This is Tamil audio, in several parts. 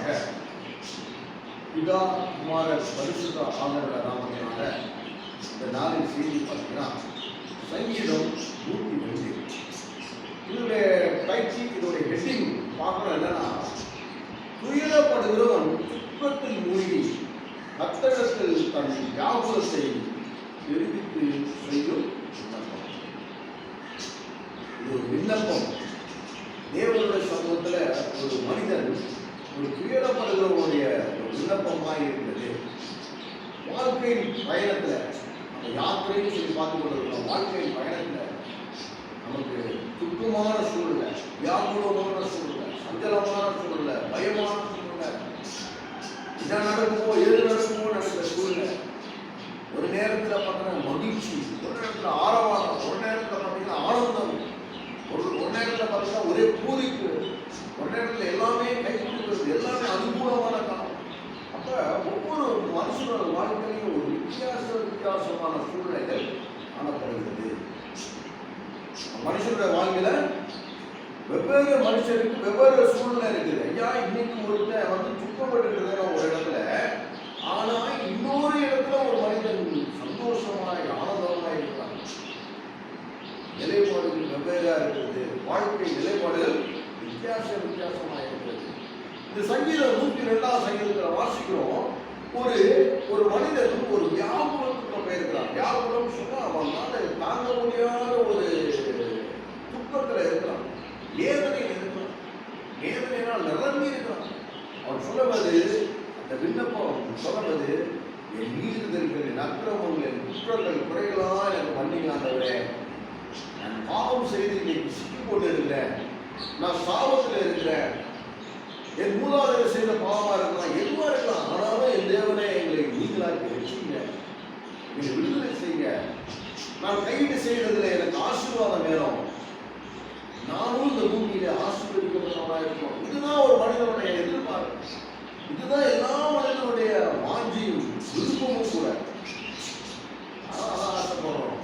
மூலமாக பிதா குமார பரிசுத்த ஆதரவு நாமத்தினால இந்த நாளின் செய்தி பார்த்தீங்கன்னா சங்கீதம் நூற்றி ரெண்டு. இதனுடைய பயிற்சி இதோடைய ஹெட்டிங் பார்க்கணும் என்னன்னா துயரப்படுகிறவன் துக்கத்தில் மூழ்கி கத்தடத்தில் தன் வியாபாரத்தை தெரிவித்து செய்யும் விண்ணப்பம். இது ஒரு விண்ணப்பம். தேவனுடைய சமூகத்துல ஒரு மனிதன் ஒரு துயரப்படுகிறவனுடைய ஒரு விண்ணப்பமாக இருந்தது. வாழ்க்கையின் பயணத்தில் அந்த யாத்திரையும் சொல்லி பார்த்து கொண்டிருக்கிறோம் வாழ்க்கையின் பயணத்தில் நமக்கு துக்கமான சூழ்நிலை வியாகுலமான சூழ்நிலை சஞ்சலமான சூழ்நிலை பயமான சூழ்நிலை. என்ன நடக்குமோ எது நடக்குமோ நடக்கிற சூழ்நிலை. ஒரு நேரத்தில் பார்த்தீங்கன்னா மகிழ்ச்சி ஒரு நேரத்தில் ஆரவாரம் ஒரு நேரத்தில் பார்த்தீங்கன்னா ஆனந்தம். ஒரு ஒரு நேரத்தில் பார்த்தீங்கன்னா ஒரே பூரிப்பு. ஒரு எல்லாமே கை கொடுக்கிறது எல்லாமே அனுகூலமான காலம். அப்ப ஒவ்வொரு மனுஷனோட வாழ்க்கையிலையும் ஒரு வித்தியாச வித்தியாசமான சூழ்நிலைகள் காணப்படுகிறது. மனுஷனுடைய வாழ்க்கையில வெவ்வேறு மனுஷனுக்கு வெவ்வேறு சூழ்நிலை இருக்குது. ஐயா இன்னைக்கு ஒருத்தன் வந்து துக்கப்பட்டு இருக்கிற ஒரு இடத்துல. ஆனா இன்னொரு இடத்துல ஒரு மனிதன் சந்தோஷமாய் ஆனந்தமாய் இருக்கிறான். நிலைப்பாடுகள் வெவ்வேறா இருக்கிறது. வாழ்க்கை நிலைப்பாடுகள் வித்தியாச வித்தியாசமாக இருக்கிறது. இந்த சங்கீதம் நூற்றி ரெண்டாவது சங்கீதத்தில் வாசிக்கிறோம். ஒரு ஒரு மனிதன் ஒரு வியாபாரத்துக்குள்ள போயிருக்கிறான். வியாபாரம் சொன்னால் அவனால் தாங்க முடியாத ஒரு துக்கத்தில் இருக்கிறான். வேதனையில் இருக்கிறான் வேதனைனால் நிரம்பி இருக்கிறான். அவன் சொல்லுவது அந்த விண்ணப்பம் சொல்லுவது என் மீறுதல்கள் என் அக்கிரமங்கள் என் குற்றங்கள் குறைகளாக எனக்கு பண்ணிக்கலாம் தவிர நான் பாவம் செய்து இன்னைக்கு சிக்கி கொண்டு இருக்கிறேன் நான் சாபத்தில் இருக்கிறேன். என் மூலாதாரம் செய்த பாவமா இருக்கலாம் எதுவா இருக்கலாம். ஆனாலும் என் தேவனே எங்களை நீங்களாக்கி வச்சுங்க எங்களை விடுதலை செய்யுங்க. நான் கைவிட்டு செய்யறதுல எனக்கு ஆசீர்வாதம் வேணும். நானும் இந்த பூமியில ஆசீர்வதிக்கப்பட்டவனா இருக்கணும். இதுதான் ஒரு மனிதனுடைய எதிர்பார்ப்பு. இதுதான் எல்லா மனிதனுடைய வாஞ்சியும் விருப்பமும் கூட. அதான் ஆசைப்படுறோம்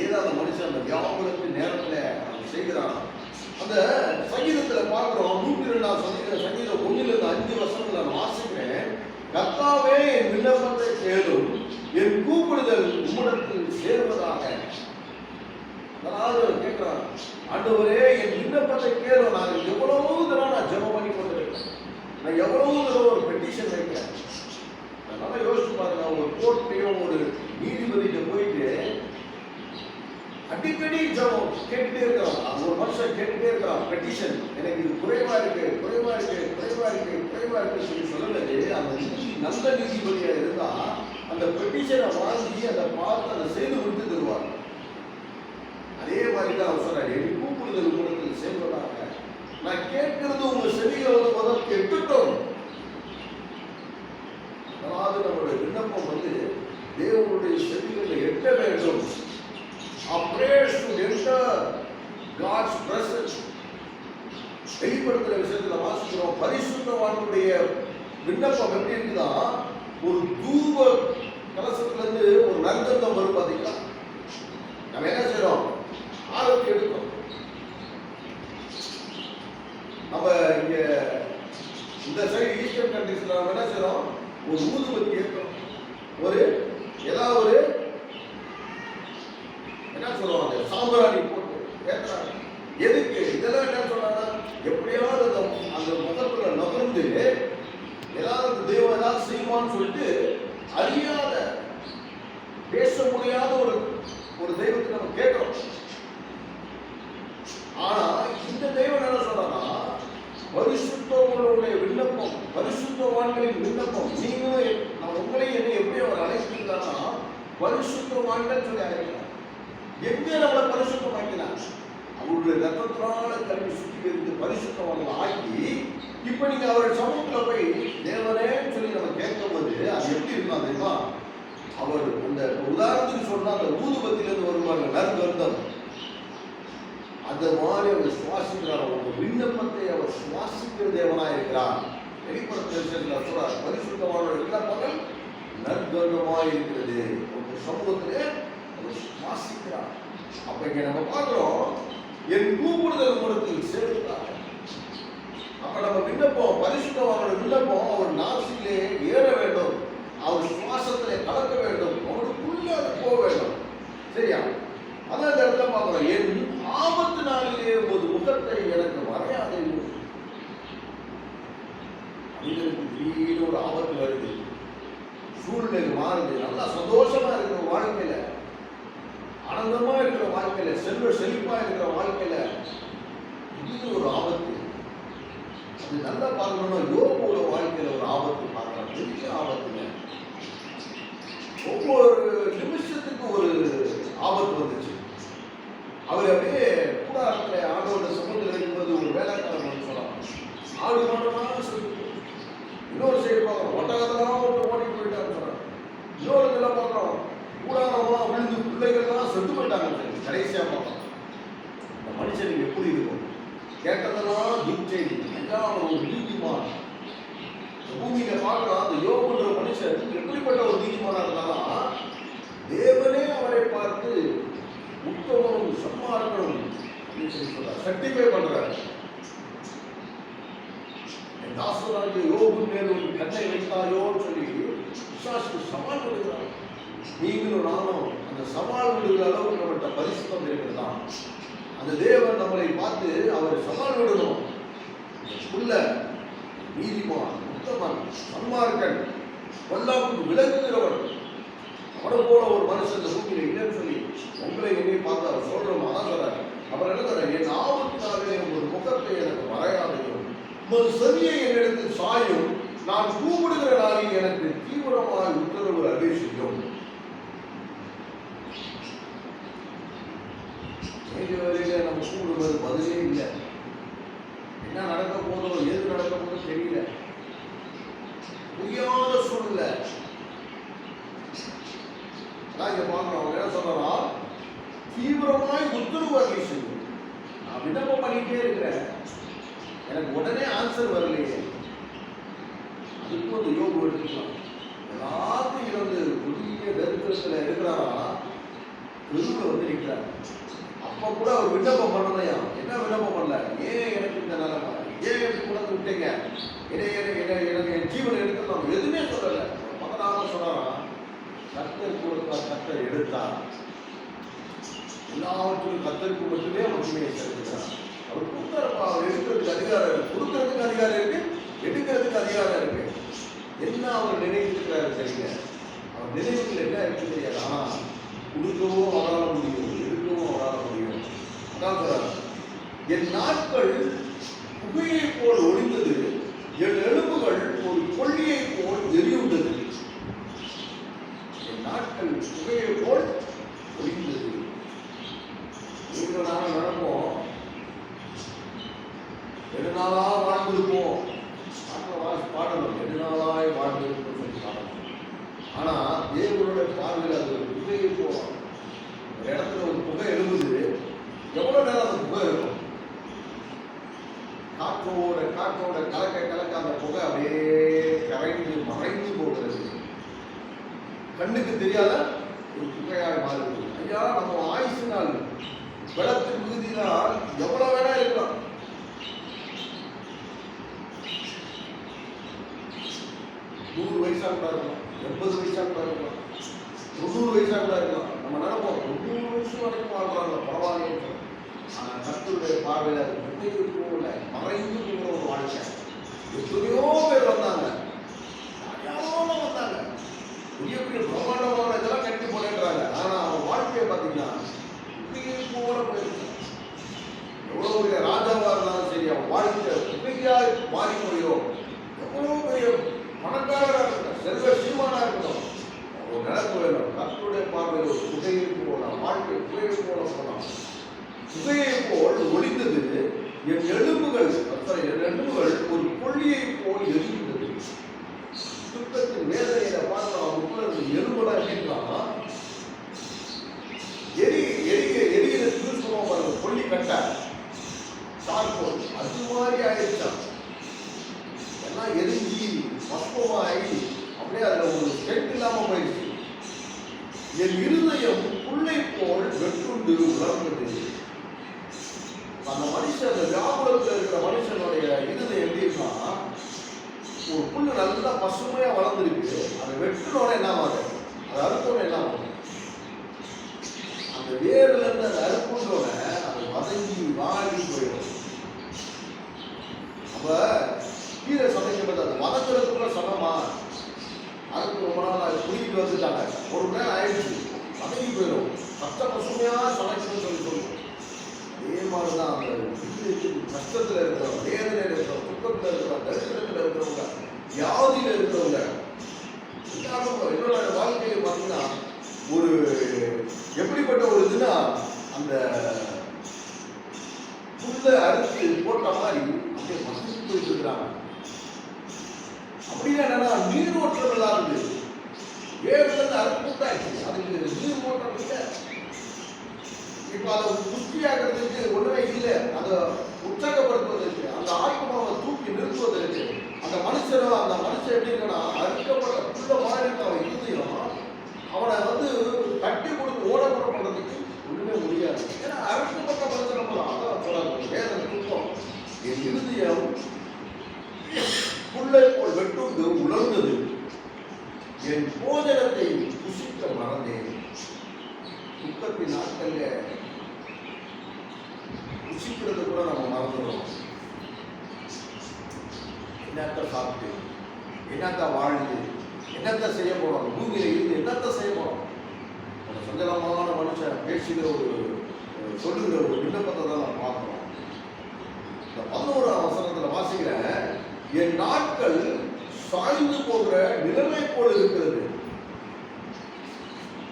ஏதோ அந்த மனுஷன் அந்த வியாபாரத்தின் நேரத்துல அவன் செய்கிறான். அந்த சங்கீதத்தில் பார்க்குறோம் நூற்றி ரெண்டாம் சங்கீத சங்கீதம் ஒன்றிலிருந்து அஞ்சு வருஷத்துல நான் வாசிக்கிறேன். கத்தாவே என் விண்ணப்பத்தை கேளும் என் கூப்பிடுதல் உம்மிடத்தில் சேர்வதாக. அதாவது கேட்குறான் ஆண்டவரே என் விண்ணப்பத்தை கேளும் நான் எவ்வளவு தடவை நான் ஜெபம் பண்ணி கொண்டிருக்கேன் நான் எவ்வளவு தடவை ஒரு பெட்டிஷன் வைக்கிறேன். நல்லா யோசிச்சு பாருங்க ஒரு கோர்ட்லயும் ஒரு நீதிபதிகிட்ட போயிட்டு அடிக்கடி ஜபம் கேட்டுட்டே இருக்கிறோம் அது ஒரு மனுஷன் கேட்டுட்டே இருக்கிறோம் பெட்டிஷன் எனக்கு இது குறைவா இருக்கு குறைவா இருக்கு குறைவா இருக்கு குறைவா இருக்கு சொல்லி சொல்லுறது அந்த நீதி நல்ல நீதிபதியா இருந்தா அந்த பெட்டிஷனை வாங்கி அதை பார்த்து அதை செய்து கொடுத்து தருவார். அதே மாதிரி தான் அவர் சொன்னார். என் கூப்பிடுதல் கூடத்தில் சேர்வதாக நான் கேட்கறது உங்க செவிகளை வந்து முதல் கெட்டுட்டோம். அதாவது நம்மளுடைய விண்ணப்பம் வந்து தேவனுடைய செவிகளில் எட்ட வேண்டும். Our prayers should enter God's presence. வெளிப்படுத்துற விஷயத்துல வாசிக்கிறோம். பரிசுத்தவானுடைய விண்ணப்பம் எப்படி இருக்குதா? ஒரு தூப கலசத்துல இருந்து ஒரு நற்கந்தம் வரும் பாத்தீங்களா? நம்ம என்ன செய்யறோம் ஆரோக்கியம் எடுக்கிறோம். நம்ம இங்க இந்த சைடு ஈஸ்டர்ன் கண்ட்ரீஸ்ல நம்ம என்ன செய்யறோம் ஒரு ஊதுபத்தி ஏற்கிறோம் ஒரு சாம்பிராணி சுத்திகரித்து ஆக்கி இப்ப நீங்க அவர் சமூகத்துல போய் தேவனேன்னு சொல்லி நம்ம கேட்கும்போது அது எப்படி இருக்கும் தெரியுமா? அவர் அந்த உதாரணத்துக்கு சொன்னா அந்த ஊதுபத்திலேருந்து வருவாங்க நற்கந்தம் அந்த மாதிரி அவர் சுவாசிக்கிறார். அவங்க விண்ணப்பத்தை அவர் சுவாசிக்கிற தேவனாய் இருக்கிறார். வெளிப்படுத்த தரிசனத்தில் சொல்றார் பரிசுத்தமான விண்ணப்பங்கள் நற்கந்தமாய் இருக்கிறது ஒரு சமூகத்திலே அவர் சுவாசிக்கிறார். அப்ப இங்க நம்ம பார்க்கிறோம் என் கூப்பிடுதல் மூலத்தில் சேர்த்தார் அப்போ நம்ம விண்ணப்பம் பரிசுத்தவானோட விண்ணப்பம் அவர் நாசிலே ஏற வேண்டும் அவர் சுவாசத்திலே கலக்க வேண்டும் அவருக்குள்ள அது போக வேண்டும் சரியா அதான் இந்த இடத்துல பார்க்கிறோம் என் ஆபத்து நாளிலே ஒரு முகத்தை எனக்கு வரையாதே மனிதனுக்கு திடீர்னு ஒரு ஆபத்து வருது சூழ்நிலை மாறுது நல்லா சந்தோஷமா இருக்கிற வாழ்க்கையில ஆனந்தமா இருக்கிற வாழ்க்கையில செல்வ செழிப்பா இருக்கிற வாழ்க்கையில திடீர்னு ஒரு ஆபத்து அது நல்லா பார்க்கணும்னா யோகோட வாழ்க்கையில ஒரு ஆபத்து பார்க்கலாம் பெரிய ஆபத்துங்க ஒவ்வொரு நிமிஷத்துக்கு ஒரு ஆபத்து வந்துச்சு அவர் அப்படியே கூடாரத்துல ஆண்டோட சமூகத்தில் இருக்கும்போது ஒரு வேலைக்காரன் சொல்லலாம். ஆடு மாட்டமான சொல்லி இன்னொரு சைடு பார்க்குறோம் ஒட்டகத்தெல்லாம் ஒரு ஓடி போயிட்டான்னு சொல்றாங்க. இன்னொரு இதெல்லாம் பார்க்குறோம் கூடாரமாக விழுந்து பிள்ளைகள்லாம் செத்து போயிட்டாங்க கடைசியாக பார்க்கலாம். இந்த மனுஷனுக்கு எப்படி இருக்கும் கேட்டதெல்லாம் துர்ச்செய்தி ஐயா அவன் ஒரு நீதிமான். பூமியில பார்க்கலாம் அந்த யோகன்ற மனுஷன் எப்படிப்பட்ட ஒரு நீதிமானா இருந்தாலும் தேவனே அவரை பார்த்து உத்தமனும் சன்மார்க்கனும் அப்படின்னு சொல்லி சொல்றார் சர்டிஃபை பண்றாரு. என் தாசனாகிய யோகு மேல் ஒரு கண்ணை வைத்தாயோன்னு சொல்லி விசுவாசுக்கு சவால் விடுகிறார். நீங்களும் நானும் அந்த சவால் விடுகிற அளவுக்கு நம்மகிட்ட பரிசுத்தம் இருக்கிறதா அந்த தேவன் நம்மளை பார்த்து அவர் சவால் விடணும் உள்ள நீதிமான் உத்தமன் சன்மார்க்கன் பொல்லாப்புக்கு விலகுகிறவன் அவனை போல ஒரு மனுஷன் இந்த பூமியில இல்லைன்னு சொல்லி உங்களை என்னை பார்த்து அவர் சொல்றோம் அதான் அவர் என்ன சொல்றாரு? என் ஆபத்தினாலே ஒரு முகத்தை எனக்கு மறையாதையும் உமது செவியை என்னிடத்தில் சாயும் நான் கூப்பிடுகிற நாளில் எனக்கு தீவிரமாய் உத்தரவு அருகே செய்யும். வேலையில நம்ம கூப்பிடுவது பதிலே இல்லை. என்ன நடக்க போதோ எது நடக்க போதோ தெரியல. புரியாத சூழ்நிலை. அதான் இங்க பார்க்கிறோம். என்ன சொல்றான் தீவிரமாய் உத்தரவு செய்யும். நான் விண்ணப்பம் பண்ணிட்டே இருக்கிறேன். எனக்கு உடனே ஆன்சர் வரலையே. அதுக்கு அந்த யோகம் எடுத்துக்கலாம். எல்லாத்தையும் இருந்து புதிய தரித்திரத்தில் இருக்கிறாரா தெருவில் வந்து நிற்கிறார் அப்ப கூட அவர் விண்ணப்பம் பண்ணலையா? என்ன விண்ணப்பம் பண்ணல? ஏன் எனக்கு இந்த நிலைமை? ஏன் எனக்கு குழந்தை விட்டீங்க? என்னை என்னை என்னை எனக்கு என் ஜீவனை எடுத்துக்கலாம்? எதுவுமே சொல்லலை. பக்கத்தாம சொன்னாரா? கத்தர் கொடுத்தார் கத்தர் எடுத்தார். எல்லாவற்றிலும் கத்தருக்கு மட்டுமே உண்மையை செலுத்துகிறார். அவர் கொடுத்தாருப்பா அவர் எடுக்கிறதுக்கு அதிகாரம் இருக்கு. கொடுக்கறதுக்கு அதிகாரம் இருக்கு எடுக்கிறதுக்கு அதிகாரம் இருக்கு. என்ன அவர் நினைத்திருக்கிறாரு சரிங்க அவர் நினைவுகள் என்ன இருக்கு தெரியாது. ஆனால் கொடுக்கவும் அவரால் முடியும் எடுக்கவும் அவரால் முடியும். அதான் சொல்றாரு. என் நாட்கள் புகையை போல் ஒளிந்தது என் எலும்புகள் ஒரு கொள்ளியை போல் எரியுண்டது என் நாட்கள் புகையை போல் ஒளிந்தது நீங்கள் நானும் நடப்போம் நெடுநாளா வாழ்ந்திருப்போம். வாசி பாடணும். நெடுநாளாய் வாழ்ந்திருப்போம் சொல்லி பாடணும். ஆனா தேவனுடைய பார்வையில் அது ஒரு புகையை போகும் ஒரு இடத்துல ஒரு புகை எழுபது எவ்வளவு நேரம் அந்த புகை இருக்கும் காற்றோட காற்றோட கலக்க கலக்க அந்த புகை அப்படியே கரைந்து மறைந்து போகிறது. கண்ணுக்கு தெரியாத ஒரு புகையாக மாறுது. ஐயா நம்ம ஆயுசு நாள் வெள்ளத்தின் மிகுதியினால் எவ்வளவு வேணா இருக்கலாம். நூறு வயசாக கூட இருக்கலாம் எண்பது வயசாக கூட இருக்கலாம் தொண்ணூறு வயசாக கூட இருக்கலாம். நம்ம நினைப்போம் தொண்ணூறு வயசு வரைக்கும் வாழ்றாங்க பரவாயில்ல ஆனால் கத்துடைய பார்வையில் அது முட்டையை போகல மறைந்து போகிற ஒரு வாழ்க்கை. எத்தனையோ பேர் வந்தாங்க. யாரோ வந்தாங்க. பெரிய பெரிய பிரம்மாண்டமான இதெல்லாம் கட்டி போனேன்றாங்க. ஆனால் அவன் வாழ்க்கையை பார்த்தீங்கன்னா முட்டையை போகிற போயிருக்கு எவ்வளவு பெரிய ராஜாவாக இருந்தாலும் சரி அவன் வாழ்க்கை புகையாய் மாறி போயிடும். எவ்வளோ பெரிய பணக்காரராக இருக்கட்டும் செல்வ சீமானா இருக்கட்டும் ஒரு நினைப்பு வேணும் கர்த்தருடைய பார்வையில் ஒரு புகையை போல வாழ்க்கை புகையை போல போலாம் புகையை போல் ஒளிந்தது என் எலும்புகள் அத்தனை என் எலும்புகள் ஒரு கொள்ளியை போல் எரிந்தது துக்கத்தின் வேதனையில பார்த்தா அவனுக்குள்ள இருந்த எலும்பெல்லாம் எரி எரிய எரியிற சொல்லுவோம் பாருங்க கொல்லி கட்ட. சார்போல் அது மாதிரி ஆயிடுச்சான் எல்லாம் எரிஞ்சி பக்குவமாகி அப்படியே அதுல ஒரு ஸ்ட்ரென்த் போயிடுச்சு என் இருதயம் புள்ளை போல் வெற்றுண்டு உலர்ந்தது. அந்த மனுஷன் அந்த வியாபாரத்தில் இருக்கிற மனுஷனுடைய இருதயம் எப்படின்னா ஒரு புல் நல்லா பசுமையாக வளர்ந்துருக்கு. அதை வெட்டினோட என்ன ஆகுது? அது அறுத்தோட என்ன ஆகும் அந்த வேர்ல இருந்து அதை அறுப்புன்றோட அது வதங்கி வாடி போயிடும் அப்ப கீரை சமைக்கப்பட்ட அது வதக்குறதுக்குள்ள சொன்னமா அதுக்கு ரொம்ப நாள் அது குடிக்கிட்டு வந்துட்டாங்க ஒரு மணி நேரம் ஆயிடுச்சு வதங்கி போயிடும் பச்சை பசுமையா சமைக்கணும்னு சொல்லி சொல்லுவோம் அதே மாதிரிதான் அந்த இது கஷ்டத்தில் இருக்கிறவங்க வேதனையில இருக்கிறவங்க துக்கத்தில் இருக்கிறவங்க தரிசனத்துல இருக்கிறவங்க வியாதியில் இருக்கிறவங்க என்னோட வாழ்க்கையில பார்த்தீங்கன்னா ஒரு எப்படிப்பட்ட ஒரு இதுனா அந்த புல்ல அறுத்து போட்ட மாதிரி அப்படியே மசித்து போயிட்டு இருக்கிறாங்க. அப்படின்னா என்னன்னா நீர் ஓட்டம் இல்லாதது. வேர்ல இருந்து அறுப்பு விட்டாச்சு அதுக்கு நீர் ஓட்டம் இல்லை. இப்போ அதை புஷ்டியாகிறதுக்கு ஒன்றுமே இல்லை. அதை உற்சாகப்படுத்துவதற்கு அந்த ஆத்மாவை தூக்கி நிறுத்துவதற்கு அந்த மனுஷனோ அந்த மனுஷன் எப்படி இருக்கனா அறுக்கப்பட்ட புள்ள மாதிரி அவன் இருந்தையும் அவனை வந்து கட்டி கொடுத்து ஓடப்பட பண்ணுறதுக்கு ஒன்றுமே முடியாது. ஏன்னா அறுக்கப்பட்ட மனுஷன் நம்ம அதான் சொல்றாங்க வேதனை துக்கம். என் இருதயம் புல்லை போல் வெட்டுண்டு உலர்ந்தது. என் போஜனத்தை புசிக்க மறந்தேன். துக்கத்தின் நாட்கள்ல ருசிக்கிறது கூட நம்ம மறந்துடுறோம். என்னத்த சாப்பிட்டு என்னத்த வாழ்ந்து என்னத்த செய்ய போறோம்? பூமியில இருந்து என்னத்த செய்ய போறோம்? நம்ம சஞ்சலமான மனுஷன் பேசுகிற ஒரு சொல்லுகிற ஒரு விண்ணப்பத்தை தான் நம்ம பார்க்கிறோம். இந்த பதினோரு அவசரத்தில் வாசிக்கிறேன். என் நாட்கள் சாய்ந்து போகிற நிலைமை போல இருக்கிறது.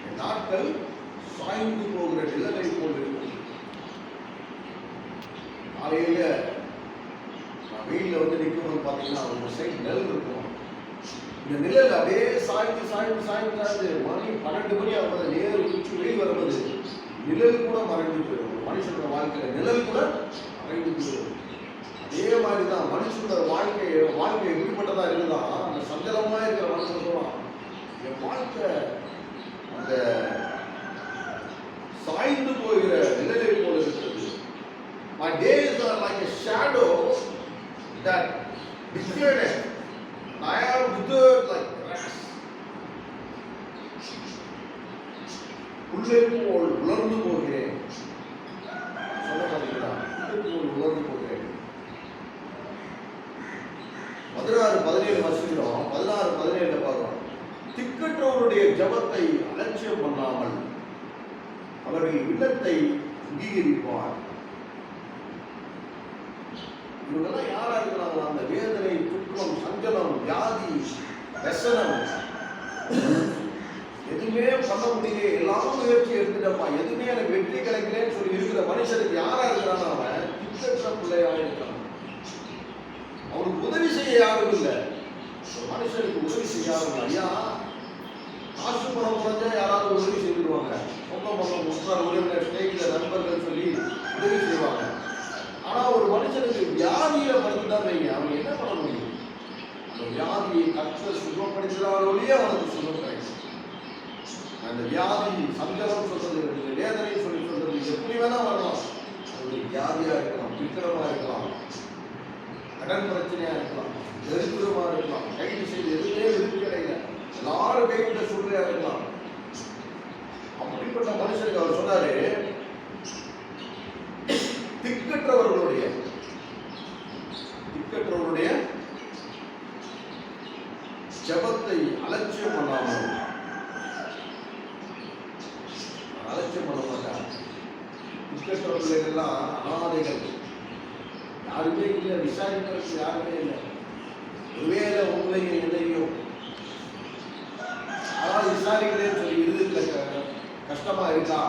என் நாட்கள் சாய்ந்து போகிற நிழலை போல் இருக்கும். காலையில வெயில வந்து நிற்கும்போது பார்த்தீங்கன்னா ஒரு சைடு நிழல் இருக்கும். இந்த நிழல் அப்படியே சாய்ந்து சாய்ந்து சாய்ந்து சாய்ந்து மணி பன்னெண்டு மணி ஆகும்போது நேரு உச்சி வெயில் வரும்போது நிழல் கூட மறைந்து போயிடும். மனுஷனோட வாழ்க்கையில நிழல் கூட மறைந்து போயிடும். அதே மாதிரி தான் மனுஷனோட வாழ்க்கை வாழ்க்கை எப்படிப்பட்டதா இருந்தால் அந்த சஞ்சலமா இருக்கிற மனுஷன் சொல்லுவான் என் வாழ்க்கை அந்த சாய்ந்து போகிற நிழலை போல இருக்கிறது. My days are like a shadow that declared I have withered like grass. புல்லை போல் உலர்ந்து போகிறேன். சொல்ல பார்த்தீங்களா உள்ளே போல் உலர்ந்து போகிறேன். பதினாறு பதினேழு வருஷம் பதினாறு பதினேழு பார்க்கிறோம். திக்கற்றவருடைய ஜபத்தை அலட்சியம் பண்ணாமல் அவர்கள் இல்லத்தை அங்கீகரிப்பார். இவங்கெல்லாம் யாரா இருக்கிறாங்களா அந்த வேதனை துக்கம் சஞ்சலம் வியாதி व्यசனம் எதுவுமே பண்ண முடியல எல்லாரும் முயற்சி எடுத்துட்டப்பா எதுவுமே எனக்கு வெற்றி கிடைக்கலன்னு சொல்லி இருக்கிற மனுஷனுக்கு யாரா இருக்கிறான் அவன் திக்கற்ற பிள்ளையாக இருக்கிறான் அவனுக்கு உதவி செய்ய யாரும் இல்லை. மனுஷனுக்கு உதவி செய்ய யாரும் ஐயா காசு பணம் குறைஞ்சா யாராவது உதவி செஞ்சுருவாங்க ரொம்ப பணம் உற்றார் உறவினர் ஸ்டேஜில் நண்பர்கள் சொல்லி உதவி செய்வாங்க. ஆனால் ஒரு மனுஷனுக்கு வியாதியில் படுத்துதான் வைங்க அவங்க என்ன பண்ண முடியும்? அந்த வியாதியை கற்று சுகப்படுத்தினாலோடய அவனுக்கு சுகம் கிடைக்கும் அந்த வியாதி சஞ்சலம் சொல்றது வேதனை சொல்லி சொல்றது எப்படி வேணா வரலாம். அது ஒரு வியாதியா இருக்கலாம் விக்கிரமா இருக்கலாம் கடன் பிரச்சனையா இருக்கலாம் தரித்திரமா இருக்கலாம் கைது செய்து எதுவுமே விருப்பி கிடையாது எல்லாரும் கைவிட்ட சூழ்நிலையா இருக்கலாம் அப்படிப்பட்ட மனுஷனுக்கு அவர் சொன்னாரு திக்கற்றவர்களுடைய திக்கற்றவருடைய ஜபத்தை அலட்சியம் பண்ணாமல் அலட்சியம் பண்ண மாட்டார் திக்கற்ற பிள்ளைகள்லாம் அனாதைகள் யாருமே இல்லை விசாரிக்கிறதுக்கு யாருமே இல்லை ஒருவேளை உங்களையும் என்னையும் யாராவது விசாரிக்கிறேன்னு சொல்லி இருதுல கஷ்டமா இருக்கா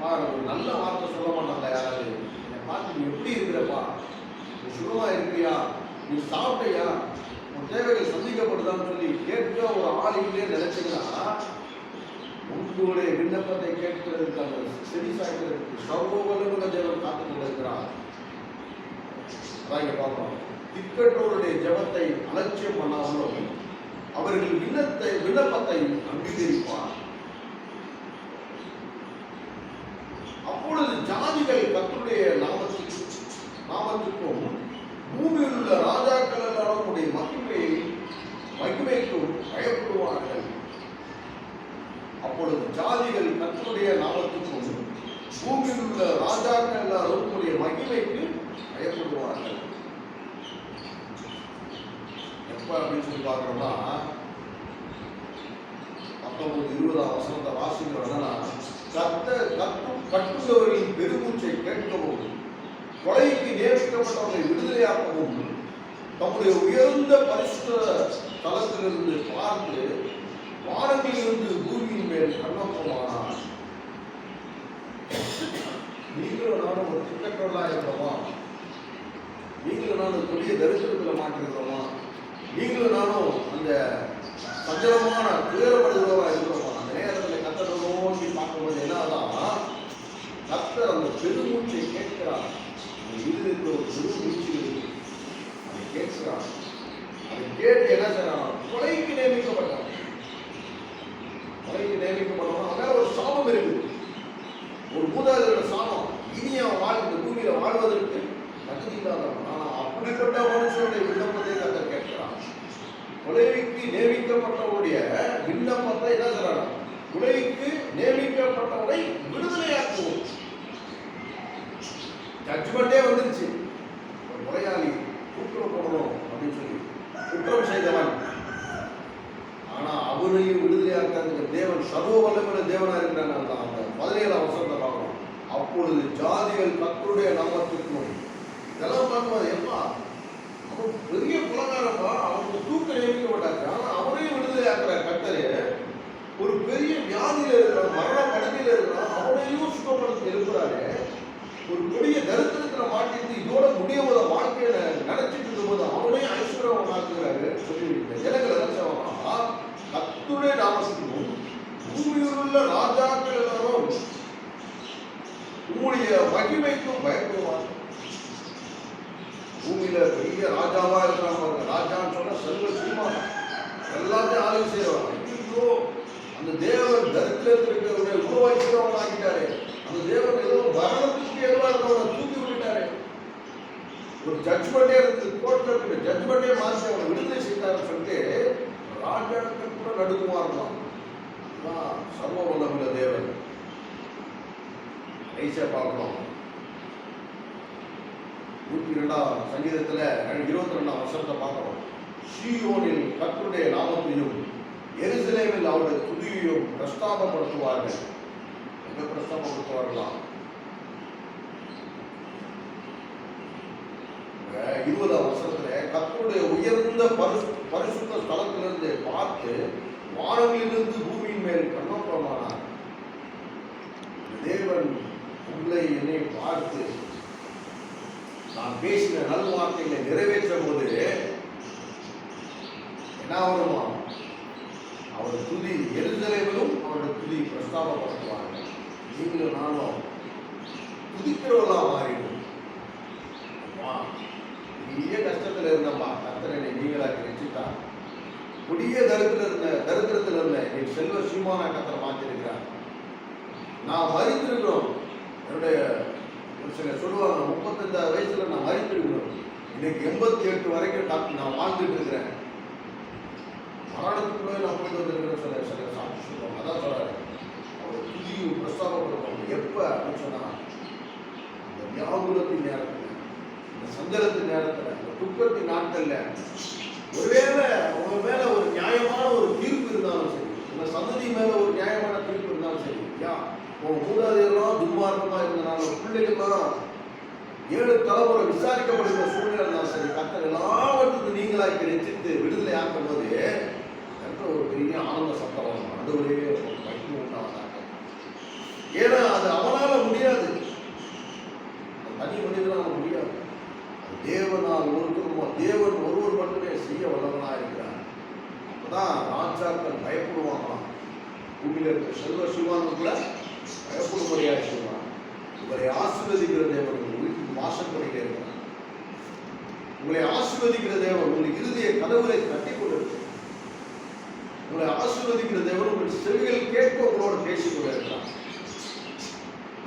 பாரு ஒரு நல்ல வார்த்தை சொல்ல மாட்டாங்க யாராவது என்னை பார்த்து நீ எப்படி இருக்கிறப்பா நீ சுகமா இருக்கிறியா நீ சாப்பிட்டியா உன் தேவைகள் சந்திக்கப்படுதான்னு சொல்லி கேட்க ஒரு ஆள் இல்லையே நினைச்சீங்கன்னா உங்களுடைய விண்ணப்பத்தை கேட்கிறதுக்கு அந்த செடி சாய்க்கிறதுக்கு சர்வவல்லுமுள்ள தேவன் காத்து கொண்டிருக்கிறார். அதான் இங்க பார்க்கிறோம் திக்கற்றோருடைய ஜெபத்தை அலட்சியம் பண்ணாமலும் அவர்கள் விண்ணத்தை விண்ணப்பத்தை அங்கீகரிப்பார் அப்பொழுது ஜாதிகள் கர்த்தருடைய நாமத்துக்கு ஜாதிகள் கர்த்தருடைய நாமத்துக்கும் பூமியில் உள்ள ராஜாக்கள் எல்லாரும் உங்களுடைய மகிமைக்கு பயப்படுவார்கள். எப்ப அப்படின்னு சொல்லி பார்க்கணும்னா பத்தொன்பது இருபதாம் வசனத்தை வாசிக்கிறோம்னா கத்த கட்டும் கட்டுள்ளவர்களின் பெருமூச்சை கேட்கவும் கொலைக்கு நியமிக்கப்பட்டவர்களை விடுதலையாக்கவும் தம்முடைய உயர்ந்த பரிசுத்த தளத்திலிருந்து பார்த்து வானத்திலிருந்து பூமியின் மேல் கண்ணோக்கமானார் நீங்களும் நானும் ஒரு திட்டக்கோளாக இருக்கிறோமா? நீங்களும் நானும் கொடிய தரிசனத்தில் மாட்டிருக்கிறோமா? நீங்களும் நானும் அந்த சஞ்சலமான துயரப்படுகிறவராக இருக்கிறோமா? அந்த நேரத்தில் கத்தரை நோக்கி பார்க்கும்போது என்னதான் கத்தர் அந்த பெருமூச்சை கேட்கிறார் அந்த இருதயத்தில் ஒரு பெருமூச்சு இருக்கு அதை கேட்கிறான். அதை கேட்டு என்ன செய்யறான் கொலைக்கு நியமிக்கப்பட்டான். கொலைக்கு நியமிக்கப்பட்டவன் அதனால ஒரு சாபம் இருக்குது. ஒரு மூதாதையோட சாபம். இனி அவன் வாழ் இந்த பூமியில வாழ்வதற்கு தகுதி இல்லாதவன். ஆனா அப்படிப்பட்ட மனுஷனுடைய விண்ணப்பத்தை தான் கேட்கிறான் உலகிக்கு நியமிக்கப்பட்டவருடைய விண்ணப்பத்தை என்ன சொல்றான் உலகிக்கு நியமிக்கப்பட்டவரை விடுதலையாக்குவோம். ஜட்ஜ்மெண்டே வந்துருச்சு. ஒரு முறையாளி தூக்கில் போடணும் அப்படின்னு சொல்லி குற்றம் செய்தவன். ஆனா அவரையும் விடுதலையாக்குறதுக்கு தேவன் சர்வ வல்லமுள்ள தேவனா இருக்கிறான் அந்த பதினேழு அவசரம் அப்பொழுது ஜாதிகள் கத்தருடைய நாமத்துக்கும் இதெல்லாம் பார்க்கும்போது எப்பா அவன் பெரிய குலகாரப்பா அவனுக்கு தூக்க மாட்டாங்க ஆனால் அவனையும் விடுதலையாக்குற கத்தரே ஒரு பெரிய வியாதியில் இருக்கிறான் மரண படுக்கையில இருக்கிறான் அவனையும் சுத்தப்படுத்தி எழுப்புறாரு. ஒரு கொடிய தரித்திரத்தில் மாட்டிட்டு இதோட முடிய போத வாழ்க்கையில நினைச்சிட்டு இருக்கும்போது அவனையும் ஐஸ்வர்யம் ஆக்குகிறாரு சொல்லி எனக்கு என்ன கத்துடைய நாமத்துக்கும் பூமியில் உள்ள ராஜாக்கள் எல்லாரும் உம்முடைய மகிமைக்கும் பயப்படுவார். பூமியில பெரிய ராஜாவா இருக்கிறாங்க ராஜான்னு சொன்னா செல்வ சீமான். எல்லாத்தையும் ஆய்வு செய்வார் அந்த தேவன் தரித்திரத்தில் இருக்கிறவரை உருவாக்கிறவங்க ஆகிட்டாரு. அந்த தேவன் ஏதோ மரணத்துக்கு எதுவாக இருக்கிறவங்க தூக்கி விட்டுட்டாரு. ஒரு ஜட்ஜ்மெண்டே இருக்கு கோர்ட்ல இருக்கிற ஜட்ஜ்மெண்டே மாற்றி அவனை விடுதலை செய்தாருன்னு சொல்லிட்டு ராஜாக்கள் கூட நடுக்குமா இருந்தான் சர்வ வல்லமுள்ள தேவன். ஐசா பார்க்கணும். நூற்றி ரெண்டாம் சங்கீதத்தில் இருபத்தி ரெண்டாம் வருஷத்தை பார்க்குறோம் ஷீயோனில் கற்றுடைய நாமத்தையும் எருசலேமில் அவருடைய துதியையும் பிரஸ்தாபப்படுத்துவார்கள். எங்க பிரஸ்தாபப்படுத்துவார்களா? இருபதாம் வருஷத்துல கத்தருடைய உயர்ந்த பரிசு பரிசுத்த ஸ்தலத்திலிருந்து பார்த்து வானங்களிலிருந்து பூமியின் மேல் கண்ணோட்டமானார் தேவன் உள்ளே என்னை பார்த்து நான் பேசின நல்வார்த்தைகளை நிறைவேற்றும் போது என்ன வருமா அவர் துதி எருசலேமிலும் அவருடைய துதி பிரஸ்தாபப்படுத்துவார்கள். நீங்களும் நானும் துதிக்கிறவர்களா மாறிடும் பெரிய கஷ்டத்தில் இருந்தம்மா. கத்தனை நீங்களாக்கி ரசித்தார் கொடிய தரித்திர இருந்த தரித்திரத்தில் இருந்த என் செல்வ சீமான கத்தனை மாற்றிருக்கிறார். நான் மறித்திருக்கிறோம். என்னுடைய ஒரு சில சொல்லுவாங்க முப்பத்தஞ்சாறு வயசுல நான் மறித்திருக்கிறோம் இன்னைக்கு எண்பத்தி எட்டு வரைக்கும் டாக்டர் நான் வாழ்ந்துட்டு இருக்கிறேன். மரணத்துக்குள்ளே நான் போயிட்டு வந்திருக்கிறேன் சில சில சாட்சி சொல்லுவாங்க. அதான் சொல்றாரு. அவர் துதி பிரஸ்தாபம் கொடுப்பாங்க. எப்போ அப்படின்னு சொன்னால் இந்த வியாகுலத்தின் நேரத்தில் இந்த சஞ்சலத்தின் நேரத்தில் இந்த துக்கத்தின் நாட்களில் ஒருவேளை உங்க மேல ஒரு நியாயமான ஒரு தீர்ப்பு இருந்தாலும் சரி உங்க சந்ததி மேல ஒரு நியாயமான தீர்ப்பு இருந்தாலும் சரி யா உன் மூதாதையெல்லாம் துன்மார்க்கமாக இருந்தனால பிள்ளைகள்லாம் ஏழு தலைமுறை விசாரிக்கப்படுகிற சூழ்நிலை தான் சரி கத்தர் எல்லாவற்றுக்கும் நீங்களாக ரசித்து விடுதலை ஆக்கும் போது என்ற ஒரு பெரிய ஆனந்த சத்தம் அது ஒரே பயிர் உண்டாவதாக ஏன்னா அது அவனால் முடியாது. தனி மனிதனால் முடியாது. அது தேவனால் ஒருத்தருமா தேவன் ஒருவர் மட்டுமே செய்ய வல்லவனா இருக்கிறார். அப்பதான் ராஜாக்கள் பயப்படுவாங்களாம். பூமியில் இருக்கிற செல்வ சிவான்னு கூட பயப்படும்படியாக செய்வான் உங்களை ஆசீர்வதிக்கிற தேவன் உங்கள் வீட்டுக்கு வாசப்படியில் இருக்கிறார். உங்களை ஆசீர்வதிக்கிற தேவன் உங்கள் இறுதிய கதவுகளை கட்டி கொண்டிருக்கிறார் உங்களை ஆசீர்வதிக்கிற தேவன் உங்கள் செவிகள் கேட்க உங்களோட பேசிக் கொண்டிருக்கிறார்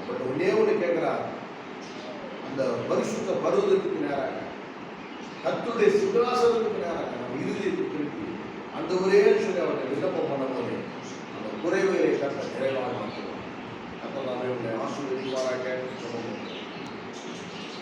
பட் ஒன்னே ஒன்று கேட்கிறார். அந்த பரிசுத்த பருவதற்கு நேராக. கத்துடைய சிங்காசனத்துக்கு நேராக நம்ம இறுதியை திருப்பி அந்த ஒரே சொல்லி அவர்கள் விண்ணப்பம் பண்ணும்போது அந்த குறைவுகளை கட்ட நிறைவாக மாற்றுவோம் അപ്പോൾ അതിലൂടെ ആസ്വദിക്കുവാനായിട്ട് നമുക്ക്